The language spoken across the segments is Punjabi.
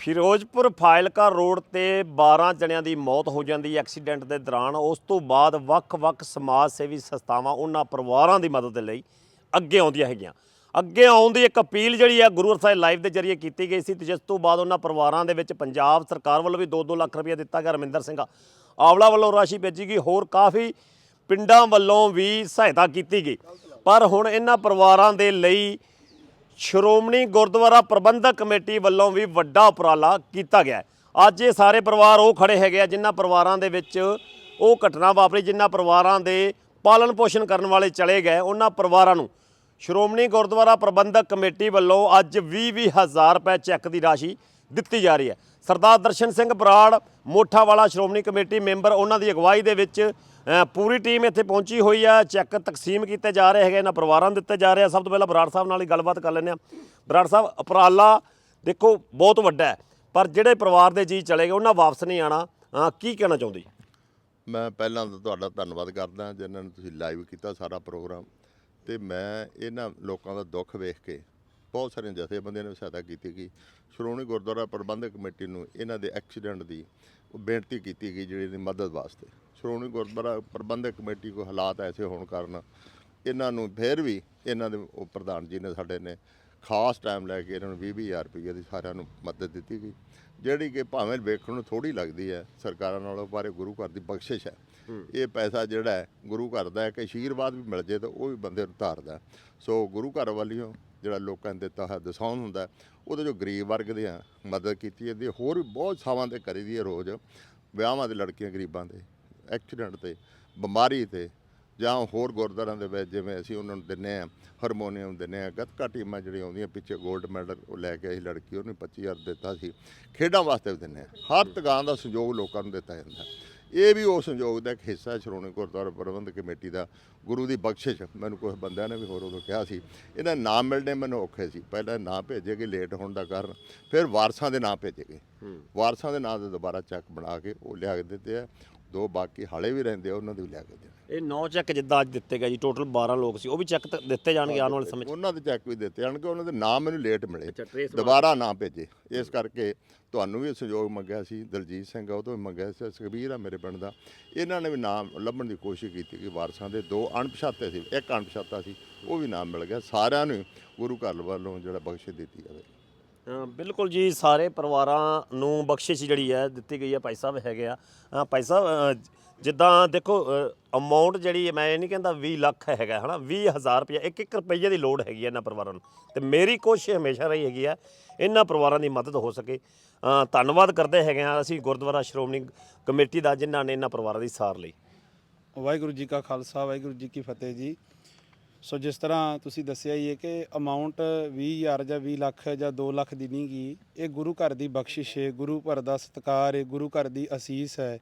ਫਿਰੋਜ਼ਪੁਰ ਫਾਇਲਕਾ ਰੋਡ ਤੇ 12 ਜਣਿਆਂ ਦੀ ਮੌਤ ਹੋ ਜਾਂਦੀ ਹੈ ਐਕਸੀਡੈਂਟ ਦੇ ਦੌਰਾਨ ਉਸ ਤੋਂ ਬਾਅਦ ਵੱਖ-ਵੱਖ ਸਮਾਜ ਸੇਵੀ ਸੰਸਥਾਵਾਂ ਉਹਨਾਂ ਪਰਿਵਾਰਾਂ ਦੀ ਮਦਦ ਦੇ ਲਈ ਅੱਗੇ ਆਉਂਦੀਆਂ ਹੈਗੀਆਂ। ਅੱਗੇ ਆਉਣ ਦੀ ਇੱਕ ਅਪੀਲ ਜਿਹੜੀ ਹੈ ਗੁਰੂ ਸਾਹਿਬ ਲਾਈਵ ਦੇ ਜ਼ਰੀਏ ਕੀਤੀ ਗਈ ਸੀ ਤੇ ਜਿਸ ਤੋਂ ਬਾਅਦ ਉਹਨਾਂ ਪਰਿਵਾਰਾਂ ਦੇ ਵਿੱਚ ਪੰਜਾਬ ਸਰਕਾਰ ਵੱਲੋਂ ਵੀ 2-2 ਲੱਖ ਰੁਪਏ ਦਿੱਤਾ ਗਿਆ, ਰਮਿੰਦਰ ਸਿੰਘ ਆਵਲਾ ਵੱਲੋਂ ਰਾਸ਼ੀ ਭੇਜੀ ਗਈ, ਹੋਰ ਕਾਫੀ ਪਿੰਡਾਂ ਵੱਲੋਂ ਵੀ ਸਹਾਇਤਾ ਕੀਤੀ ਗਈ। ਪਰ ਹੁਣ ਇਹਨਾਂ ਪਰਿਵਾਰਾਂ ਦੇ ਲਈ ਸ਼੍ਰੋਮਣੀ ਗੁਰਦੁਆਰਾ ਪ੍ਰਬੰਧਕ ਕਮੇਟੀ ਵੱਲੋਂ ਵੀ ਵੱਡਾ ਉਪਰਾਲਾ ਕੀਤਾ ਗਿਆ ਅੱਜ ਇਹ ਸਾਰੇ ਪਰਿਵਾਰ ਉਹ ਖੜੇ ਹੈਗੇ ਆ, ਜਿਨ੍ਹਾਂ ਪਰਿਵਾਰਾਂ ਦੇ ਵਿੱਚ ਉਹ ਘਟਨਾ ਵਾਪਰੀ, ਜਿਨ੍ਹਾਂ ਪਰਿਵਾਰਾਂ ਦੇ ਪਾਲਣ ਪੋਸ਼ਣ ਕਰਨ ਵਾਲੇ ਚਲੇ ਗਏ, ਉਹਨਾਂ ਪਰਿਵਾਰਾਂ ਨੂੰ। ਸ਼੍ਰੋਮਣੀ ਗੁਰਦੁਆਰਾ ਪ੍ਰਬੰਧਕ ਕਮੇਟੀ ਵੱਲੋਂ ਅੱਜ 20-20 ਹਜ਼ਾਰ ਰੁਪਏ ਚੈੱਕ ਦੀ ਰਾਸ਼ੀ ਦਿੱਤੀ ਜਾ ਰਹੀ ਹੈ। ਸਰਦਾਰ ਦਰਸ਼ਨ ਸਿੰਘ ਬਰਾੜ, ਮੋਠਾ ਵਾਲਾ ਸ਼੍ਰੋਮਣੀ ਕਮੇਟੀ ਮੈਂਬਰ, ਉਹਨਾਂ ਦੀ ਅਗਵਾਈ ਦੇ ਵਿੱਚ ਪੂਰੀ ਟੀਮ ਇੱਥੇ ਪਹੁੰਚੀ ਹੋਈ ਆ, ਚੈੱਕ ਤਕਸੀਮ ਕੀਤੇ ਜਾ ਰਹੇ ਹੈਗੇ, ਇਹਨਾਂ ਪਰਿਵਾਰਾਂ ਨੂੰ ਦਿੱਤੇ ਜਾ ਰਹੇ ਆ। ਸਭ ਤੋਂ ਪਹਿਲਾਂ ਬਰਾੜ ਸਾਹਿਬ ਨਾਲ ਹੀ ਗੱਲਬਾਤ ਕਰ ਲੈਂਦੇ ਆ ਬਰਾੜ ਸਾਹਿਬ ਉਪਰਾਲਾ ਦੇਖੋ ਬਹੁਤ ਵੱਡਾ ਹੈ, ਪਰ ਜਿਹੜੇ ਪਰਿਵਾਰ ਦੇ ਜੀ ਚਲੇ ਗਏ, ਉਹਨਾਂ ਵਾਪਸ ਨਹੀਂ ਆਣਾ ਕੀ ਕਹਿਣਾ ਚਾਹੁੰਦੀ? ਮੈਂ ਪਹਿਲਾਂ ਤਾਂ ਤੁਹਾਡਾ ਧੰਨਵਾਦ ਕਰਦਾ, ਜਿਨ੍ਹਾਂ ਨੇ ਤੁਸੀਂ ਲਾਈਵ ਕੀਤਾ ਸਾਰਾ ਪ੍ਰੋਗਰਾਮ। ਤੇ ਮੈਂ ਇਹਨਾਂ ਲੋਕਾਂ ਦਾ ਦੁੱਖ ਵੇਖ ਕੇ ਬਹੁਤ ਸਾਰੀਆਂ ਜਥੇਬੰਦੀਆਂ ਨੇ ਸਹਾਇਤਾ ਕੀਤੀ ਗਈ ਸ਼੍ਰੋਮਣੀ ਗੁਰਦੁਆਰਾ ਪ੍ਰਬੰਧਕ ਕਮੇਟੀ ਨੂੰ ਇਹਨਾਂ ਦੇ ਐਕਸੀਡੈਂਟ ਦੀ ਬੇਨਤੀ ਕੀਤੀ ਗਈ ਜਿਹੜੀ ਦੀ ਮਦਦ ਵਾਸਤੇ। ਸ਼੍ਰੋਮਣੀ ਗੁਰਦੁਆਰਾ ਪ੍ਰਬੰਧਕ ਕਮੇਟੀ ਕੋ ਹਾਲਾਤ ਐਸੇ ਹੋਣ ਕਾਰਨ ਇਹਨਾਂ ਨੂੰ ਫਿਰ ਵੀ ਇਹਨਾਂ ਦੇ ਉਹ ਪ੍ਰਧਾਨ ਜੀ ਨੇ ਸਾਡੇ ਨੇ ਖਾਸ ਟਾਈਮ ਲੈ ਕੇ ਇਹਨਾਂ ਨੂੰ 20 ਹਜ਼ਾਰ ਰੁਪਏ ਦੀ ਸਾਰਿਆਂ ਨੂੰ ਮਦਦ ਦਿੱਤੀ ਗਈ। ਜਿਹੜੀ ਕਿ ਭਾਵੇਂ ਵੇਖਣ ਨੂੰ ਥੋੜੀ ਲੱਗਦੀ ਹੈ ਸਰਕਾਰਾਂ ਨਾਲੋਂ ਪਰ ਇਹ ਗੁਰੂ ਘਰ ਦੀ ਬਖਸ਼ਿਸ਼ ਹੈ। ਇਹ ਪੈਸਾ ਜਿਹੜਾ ਹੈ ਗੁਰੂ ਘਰ ਦਾ ਇੱਕ ਆਸ਼ੀਰਵਾਦ ਵੀ ਮਿਲ ਜੇ ਤਾਂ ਉਹ ਵੀ ਬੰਦੇ ਨੂੰ ਧਾਰਦਾ। ਸੋ ਗੁਰੂ ਘਰ ਵੱਲੋਂ ਜਿਹੜਾ ਲੋਕਾਂ ਨੇ ਦਿੱਤਾ ਹੈ ਦਸਾਉਣ ਹੁੰਦਾ ਉਹਦੇ ਜੋ ਗਰੀਬ ਵਰਗ ਦੇ ਆ ਮਦਦ ਕੀਤੀ ਜਾਂਦੀ ਹੋਰ ਵੀ ਬਹੁਤ ਥਾਵਾਂ ਤੇ ਕਰੀਦੀ ਹੈ ਰੋਜ਼। ਵਿਆਹਾਂ ਦੇ ਲੜਕੀਆਂ ਗਰੀਬਾਂ ਦੇ। ਐਕਸੀਡੈਂਟ ਤੇ ਬਿਮਾਰੀ ਤੇ ਜਾਂ ਹੋਰ ਗੁਰਦੁਆਰਿਆਂ ਦੇ ਵਿੱਚ ਜਿਵੇਂ ਅਸੀਂ ਉਹਨਾਂ ਨੂੰ ਦਿੰਨੇ ਆ ਹਾਰਮੋਨੀਅਮ ਦਿੰਨੇ ਆ ਗੱਤਕਾ ਟੀਮਾਂ ਜਿਹੜੀਆਂ ਆਉਂਦੀਆਂ ਪਿੱਛੇ 골ਡ ਮੈਡਲ ਉਹ ਲੈ ਕੇ ਆਈ ਲੜਕੀ ਉਹਨੂੰ 25000 ਦਿੱਤਾ ਸੀ। ਖੇਡਾਂ ਵਾਸਤੇ ਵੀ ਦਿੰਨੇ ਆ ਹਰ ਤਗਾਂ ਦਾ ਸਹਿਯੋਗ ਲੋਕਾਂ ਨੂੰ ਦਿੱਤਾ ਜਾਂਦਾ। ਇਹ ਵੀ ਉਹ ਸੰਯੋਗ ਦਾ ਇੱਕ ਹਿੱਸਾ ਸ਼੍ਰੋਮਣੀ ਗੁਰਦੁਆਰਾ ਪ੍ਰਬੰਧਕ ਕਮੇਟੀ ਦਾ ਗੁਰੂ ਦੀ ਬਖਸ਼ਿਸ਼। ਮੈਨੂੰ ਕੁਝ ਬੰਦਿਆਂ ਨੇ ਵੀ ਹੋਰ ਉਦੋਂ ਕਿਹਾ ਸੀ ਇਹਨਾਂ ਨਾਮ ਮਿਲਣੇ ਮੈਨੂੰ ਔਖੇ ਸੀ। ਪਹਿਲਾਂ ਨਾਂ ਭੇਜੇ ਗਏ ਲੇਟ ਹੋਣ ਦਾ ਕਾਰਨ ਫਿਰ ਵਾਰਸਾਂ ਦੇ ਨਾਂ ਭੇਜੇ ਗਏ ਵਾਰਸਾਂ ਦੇ ਨਾਂ ਦੇ ਦੁਬਾਰਾ ਚੈੱਕ ਬਣਾ ਕੇ ਉਹ ਲਿਆ ਕੇ ਦਿੱਤੇ ਆ। ਦੋ ਬਾਕੀ ਹਾਲੇ ਵੀ ਰਹਿੰਦੇ ਆ ਉਹਨਾਂ ਦੇ ਵੀ ਲਿਆ ਕੇ ਦੇਣੇ ਇਹ ਨੌ ਚੈੱਕ ਜਿੱਦਾਂ ਅੱਜ ਦਿੱਤੇ ਗਏ ਜੀ ਟੋਟਲ 12 ਲੋਕ ਸੀ ਉਹ ਵੀ ਚੈੱਕ ਦਿੱਤੇ ਜਾਣਗੇ ਆਉਣ ਵਾਲੇ ਸਮੇਂ 'ਚ। ਉਹਨਾਂ ਦੇ ਚੈੱਕ ਵੀ ਦਿੱਤੇ ਜਾਣਗੇ ਉਹਨਾਂ ਦੇ ਨਾਮ ਮੈਨੂੰ ਲੇਟ ਮਿਲੇ। ਅੱਛਾ, trace ਦੁਬਾਰਾ ਨਾ ਭੇਜੇ। ਇਸ ਕਰਕੇ ਤੁਹਾਨੂੰ ਵੀ ਸਹਿਯੋਗ ਮੰਗਿਆ ਸੀ ਦਲਜੀਤ ਸਿੰਘ ਆ ਉਹ ਤੋਂ ਵੀ ਮੰਗਿਆ ਸੀ ਸੁਖਬੀਰ ਆ ਮੇਰੇ ਪਿੰਡ ਦਾ। ਇਹਨਾਂ ਨੇ ਵੀ ਨਾਮ ਲੱਭਣ ਦੀ ਕੋਸ਼ਿਸ਼ ਕੀਤੀ ਕਿ ਵਾਰਸਾਂ ਦੇ ਦੋ ਅਣਪਛਾਤੇ ਸੀ ਇੱਕ ਅਣਪਛਾਤਾ ਸੀ ਉਹ ਵੀ ਨਾਮ ਮਿਲ ਗਿਆ। ਸਾਰਿਆਂ ਨੂੰ ਗੁਰੂ ਘਰ ਵੱਲੋਂ ਜਿਹੜਾ ਬਖਸ਼ਿਸ਼ ਦਿੱਤੀ ਜਾਵੇ। ਬਿਲਕੁਲ ਜੀ, ਸਾਰੇ ਪਰਿਵਾਰਾਂ ਨੂੰ ਬਖਸ਼ਿਸ਼ ਜਿਹੜੀ ਹੈ ਦਿੱਤੀ ਗਈ ਹੈ ਭਾਈ ਸਾਹਿਬ ਹੈਗੇ ਆ। ਭਾਈ ਸਾਹਿਬ ਜਿੱਦਾਂ ਦੇਖੋ ਅਮਾਉਂਟ ਜਿਹੜੀ ਮੈਂ ਇਹ ਨਹੀਂ ਕਹਿੰਦਾ 20 ਲੱਖ ਹੈਗਾ, ਹਨਾ 20000 ਰੁਪਏ ਇੱਕ ਇੱਕ ਰੁਪਈਏ ਦੀ ਲੋੜ ਹੈਗੀ ਹੈ ਇਹਨਾਂ ਪਰਿਵਾਰਾਂ ਨੂੰ। ਤੇ ਮੇਰੀ ਕੋਸ਼ਿਸ਼ ਹਮੇਸ਼ਾ ਰਹੀ ਹੈਗੀ ਆ ਇਹਨਾਂ ਪਰਿਵਾਰਾਂ ਦੀ ਮਦਦ ਹੋ ਸਕੇ। ਧੰਨਵਾਦ ਕਰਦੇ ਹੈਗੇ ਆ ਅਸੀਂ ਗੁਰਦੁਆਰਾ ਸ਼੍ਰੋਮਣੀ ਕਮੇਟੀ ਦਾ, ਜਿਨ੍ਹਾਂ ਨੇ ਇਹਨਾਂ ਪਰਿਵਾਰਾਂ ਦੀ ਸਾਰ ਲਈ। ਵਾਹਿਗੁਰੂ ਜੀ ਕਾ ਖਾਲਸਾ, ਵਾਹਿਗੁਰੂ ਜੀ ਕੀ ਫਤਿਹ ਜੀ। ਸੋ ਜਿਸ ਤਰ੍ਹਾਂ ਤੁਸੀਂ ਦੱਸਿਆ ਹੀ ਹੈ ਕਿ ਅਮਾਉਂਟ 20000 ਜਾਂ 20 ਲੱਖ ਜਾਂ 2 ਲੱਖ ਦੀ ਨਹੀਂ ਗਈ ਇਹ ਗੁਰੂ ਘਰ ਦੀ ਬਖਸ਼ਿਸ਼ ਹੈ, ਗੁਰੂ ਘਰ ਦਾ ਸਤਿਕਾਰ ਹੈ, ਗੁਰੂ ਘਰ ਦੀ ਅਸੀਸ ਹੈ।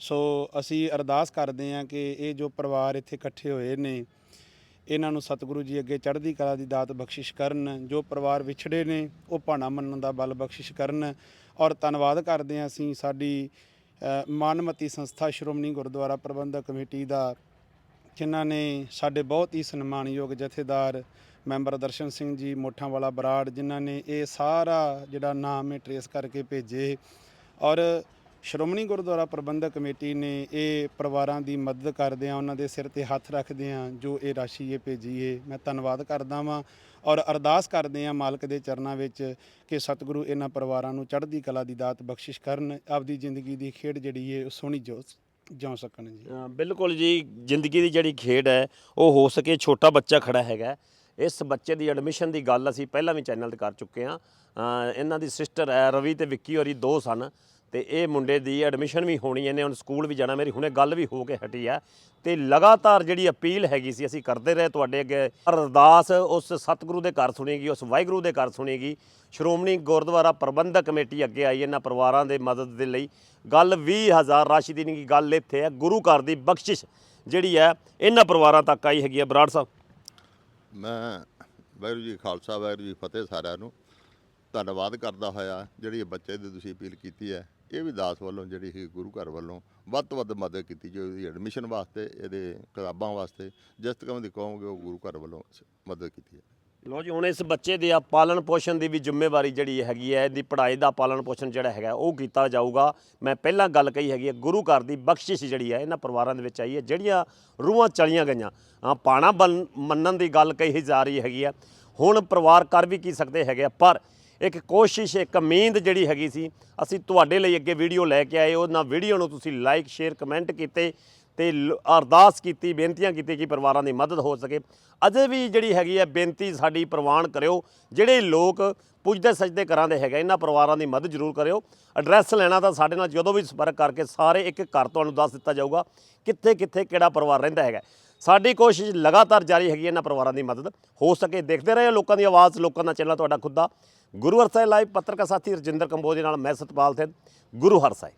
ਸੋ ਅਸੀਂ ਅਰਦਾਸ ਕਰਦੇ ਹਾਂ ਕਿ ਇਹ ਜੋ ਪਰਿਵਾਰ ਇੱਥੇ ਇਕੱਠੇ ਹੋਏ ਨੇ, ਇਹਨਾਂ ਨੂੰ ਸਤਿਗੁਰੂ ਜੀ ਅੱਗੇ ਚੜ੍ਹਦੀ ਕਲਾ ਦੀ ਦਾਤ ਬਖਸ਼ਿਸ਼ ਕਰਨ, ਜੋ ਪਰਿਵਾਰ ਵਿਛੜੇ ਨੇ, ਉਹ ਭਾਣਾ ਮੰਨਣ ਦਾ ਬਲ ਬਖਸ਼ਿਸ਼ ਕਰਨ। ਔਰ ਧੰਨਵਾਦ ਕਰਦੇ ਹਾਂ ਅਸੀਂ ਸਾਡੀ ਮਾਨਮਤੀ ਸੰਸਥਾ ਸ਼੍ਰੋਮਣੀ ਗੁਰਦੁਆਰਾ ਪ੍ਰਬੰਧਕ ਕਮੇਟੀ ਦਾ ਜਿਨ੍ਹਾਂ ਨੇ ਸਾਡੇ ਬਹੁਤ ਹੀ ਸਨਮਾਨਯੋਗ ਜਥੇਦਾਰ ਮੈਂਬਰ ਦਰਸ਼ਨ ਸਿੰਘ ਜੀ ਮੋਠਾਂ ਵਾਲਾ ਬਰਾੜ, ਜਿਨ੍ਹਾਂ ਨੇ ਇਹ ਸਾਰਾ ਜਿਹੜਾ ਨਾਮ ਹੈ ਟਰੇਸ ਕਰਕੇ ਭੇਜੇ। ਔਰ ਸ਼੍ਰੋਮਣੀ ਗੁਰਦੁਆਰਾ ਪ੍ਰਬੰਧਕ ਕਮੇਟੀ ਨੇ ਇਹ ਪਰਿਵਾਰਾਂ ਦੀ ਮਦਦ ਕਰਦੇ ਆ ਉਹਨਾਂ ਦੇ ਸਿਰ ਤੇ ਹੱਥ ਰੱਖਦੇ ਆ ਜੋ ਇਹ ਰਾਸ਼ੀ ਇਹ ਭੇਜੀ ਏ, ਮੈਂ ਧੰਨਵਾਦ ਕਰਦਾ ਵਾਂ। ਔਰ ਅਰਦਾਸ ਕਰਦੇ ਆ ਮਾਲਕ ਦੇ ਚਰਨਾਂ ਵਿੱਚ ਕਿ ਸਤਿਗੁਰੂ ਇਹਨਾਂ ਪਰਿਵਾਰਾਂ ਨੂੰ ਚੜ੍ਹਦੀ ਕਲਾ ਦੀ ਦਾਤ ਬਖਸ਼ਿਸ਼ ਕਰਨ, ਆਪਦੀ ਜ਼ਿੰਦਗੀ ਦੀ ਖੇਡ ਜਿਹੜੀ ਏ, ਉਹ ਸੋਹਣੀ ਜੋ ਜਾ ਸਕਣ ਜੀ। ਅ, ਬਿਲਕੁਲ ਜੀ ਜ਼ਿੰਦਗੀ ਦੀ ਜਿਹੜੀ ਖੇਡ ਹੈ ਉਹ ਹੋ ਸਕੇ ਛੋਟਾ ਬੱਚਾ ਖੜਾ ਹੈਗਾ। ਇਸ ਬੱਚੇ ਦੀ ਐਡਮਿਸ਼ਨ ਦੀ ਗੱਲ ਅਸੀਂ ਪਹਿਲਾਂ ਵੀ ਚੈਨਲ ਤੇ ਕਰ ਚੁੱਕੇ ਹਾਂ। ਅ, ਇਹਨਾਂ ਦੀ ਸਿਸਟਰ ਹੈ ਰਵੀ ਤੇ ਵਿੱਕੀ ਹੋਰੀ ਦੋ ਸਨ। ਤੇ ਇਹ ਮੁੰਡੇ ਦੀ ਐਡਮਿਸ਼ਨ ਵੀ ਹੋਣੀ, ਇਹਨੇ ਹੁਣ ਸਕੂਲ ਵੀ ਜਾਣਾ। ਮੇਰੀ ਹੁਣੇ ਗੱਲ ਵੀ ਹੋ ਕੇ ਹਟੀ ਆ। ਤੇ ਲਗਾਤਾਰ ਜਿਹੜੀ ਅਪੀਲ ਹੈਗੀ ਸੀ, ਅਸੀਂ ਕਰਦੇ ਰਹੇ ਤੁਹਾਡੇ ਅੱਗੇ। ਅਰਦਾਸ ਉਸ ਸਤਿਗੁਰੂ ਦੇ ਘਰ ਸੁਣੀਗੀ, ਉਸ ਵਾਹਿਗੁਰੂ ਦੇ ਘਰ ਸੁਣੀਗੀ। ਸ਼੍ਰੋਮਣੀ ਗੁਰਦੁਆਰਾ ਪ੍ਰਬੰਧਕ ਕਮੇਟੀ ਅੱਗੇ ਆਈ ਇਹਨਾਂ ਪਰਿਵਾਰਾਂ ਦੇ ਮਦਦ ਦੇ ਲਈ। ਗੱਲ 20000 ਰਾਸ਼ੀ ਦੀ ਨਹੀਂ ਗੱਲ ਇੱਥੇ ਹੈ। ਗੁਰੂ ਘਰ ਦੀ ਬਖਸ਼ਿਸ਼ ਜਿਹੜੀ ਹੈ, ਇਹਨਾਂ ਪਰਿਵਾਰਾਂ ਤੱਕ ਆਈ ਹੈਗੀ ਹੈ। ਬਰਾੜ ਸਾਹਿਬ। ਮੈਂ ਵਾਹਿਗੁਰੂ ਜੀ ਖਾਲਸਾ, ਵਾਹਿਗੁਰੂ ਜੀ ਫਤਿਹ ਸਾਰਿਆਂ ਨੂੰ। ਧੰਨਵਾਦ ਕਰਦਾ ਹੋਇਆ, ਜਿਹੜੀ ਇਹ ਬੱਚੇ ਦੀ ਤੁਸੀਂ ਅਪੀਲ ਕੀਤੀ ਹੈ। ਇਹ ਵੀ ਦਾਸ ਵੱਲੋਂ ਜਿਹੜੀ ਸੀ ਗੁਰੂ ਘਰ ਵੱਲੋਂ ਵੱਧ ਤੋਂ ਵੱਧ ਮਦਦ ਕੀਤੀ ਜੋ ਇਹਦੀ ਐਡਮਿਸ਼ਨ ਵਾਸਤੇ, ਇਹਦੇ ਕਿਤਾਬਾਂ ਵਾਸਤੇ, ਜਿਸ ਤਰ੍ਹਾਂ ਦੀ ਕਹੋਗੇ ਉਹ ਗੁਰੂ ਘਰ ਵੱਲੋਂ ਮਦਦ ਕੀਤੀ ਹੈ। ਲੋ ਜੀ, ਹੁਣ ਇਸ ਬੱਚੇ ਦੇ ਆ ਪਾਲਣ ਪੋਸ਼ਣ ਦੀ ਵੀ ਜ਼ਿੰਮੇਵਾਰੀ ਜਿਹੜੀ ਹੈਗੀ ਹੈ, ਇਹਦੀ ਪੜ੍ਹਾਈ ਦਾ ਪਾਲਣ ਪੋਸ਼ਣ ਜਿਹੜਾ ਹੈਗਾ, ਉਹ ਕੀਤਾ ਜਾਊਗਾ। ਮੈਂ ਪਹਿਲਾਂ ਗੱਲ ਕਹੀ ਹੈਗੀ ਹੈ, ਗੁਰੂ ਘਰ ਦੀ ਬਖਸ਼ਿਸ਼ ਜਿਹੜੀ ਹੈ, ਇਹਨਾਂ ਪਰਿਵਾਰਾਂ ਦੇ ਵਿੱਚ ਆਈ ਹੈ, ਜਿਹੜੀਆਂ ਰੂਹਾਂ ਚਲੀਆਂ ਗਈਆਂ। ਹਾਂ, ਪਾਣਾ ਬਨ- ਮੰਨਣ ਦੀ ਗੱਲ ਕਹੀ ਜਾ ਰਹੀ ਹੈਗੀ ਹੈ। ਹੁਣ ਪਰਿਵਾਰ ਕਰ ਵੀ ਕੀ ਸਕਦੇ ਹੈਗੇ ਆ, ਪਰ ਇੱਕ ਕੋਸ਼ਿਸ਼, ਇੱਕ ਉਮੀਦ ਜਿਹੜੀ ਹੈਗੀ ਸੀ, ਅਸੀਂ ਤੁਹਾਡੇ ਲਈ ਅੱਗੇ ਵੀਡੀਓ ਲੈ ਕੇ ਆਏ। ਉਹਨਾਂ ਵੀਡੀਓ ਨੂੰ ਤੁਸੀਂ ਲਾਈਕ, ਸ਼ੇਅਰ, ਕਮੈਂਟ ਕੀਤੇ ਤੇ ਲ- ਅਰਦਾਸ ਕੀਤੀ, ਬੇਨਤੀਆਂ ਕੀਤੀ ਕਿ ਪਰਿਵਾਰਾਂ ਦੀ ਮਦਦ ਹੋ ਸਕੇ। ਅਜੇ ਵੀ ਜਿਹੜੀ ਹੈਗੀ ਹੈ, ਬੇਨਤੀ ਸਾਡੀ ਪ੍ਰਵਾਨ ਕਰਿਓ। ਜਿਹੜੇ ਲੋਕ ਪੁੱਜਦੇ ਸਜਦੇ ਘਰਾਂ ਦੇ ਹੈਗੇ, ਇਹਨਾਂ ਪਰਿਵਾਰਾਂ ਦੀ ਮਦਦ ਜ਼ਰੂਰ ਕਰਿਓ। ਐਡਰੈਸ ਲੈਣਾ ਤਾਂ ਸਾਡੇ ਨਾਲ ਜਦੋਂ ਵੀ ਸੰਪਰਕ ਕਰਕੇ ਸਾਰੇ ਇੱਕ ਘਰ ਤੁਹਾਨੂੰ ਦੱਸ ਦਿੱਤਾ ਜਾਊਗਾ ਕਿੱਥੇ ਕਿੱਥੇ, ਕਿਹੜਾ ਪਰਿਵਾਰ ਰਹਿੰਦਾ ਹੈਗਾ। ਸਾਡੀ ਕੋਸ਼ਿਸ਼ ਲਗਾਤਾਰ ਜਾਰੀ ਹੈਗੀ ਇਹਨਾਂ ਪਰਿਵਾਰਾਂ ਦੀ ਮਦਦ ਹੋ ਸਕੇ। ਦੇਖਦੇ ਰਹੇ ਲੋਕਾਂ ਦੀ ਆਵਾਜ਼, ਲੋਕਾਂ ਦਾ ਚੈਨਲ ਤੁਹਾਡਾ ਖੁਦ ਦਾ ਗੁਰੂ ਹਰਸਾਏ ਲਾਈਵ ਪੱਤਰਕਾਰ ਸਾਥੀ ਰਜਿੰਦਰ ਕੰਬੋਜ ਦੇ ਨਾਲ ਮੈਂ ਸਤਪਾਲ ਸਿੰਘ ਗੁਰੂ ਹਰਸਾਏ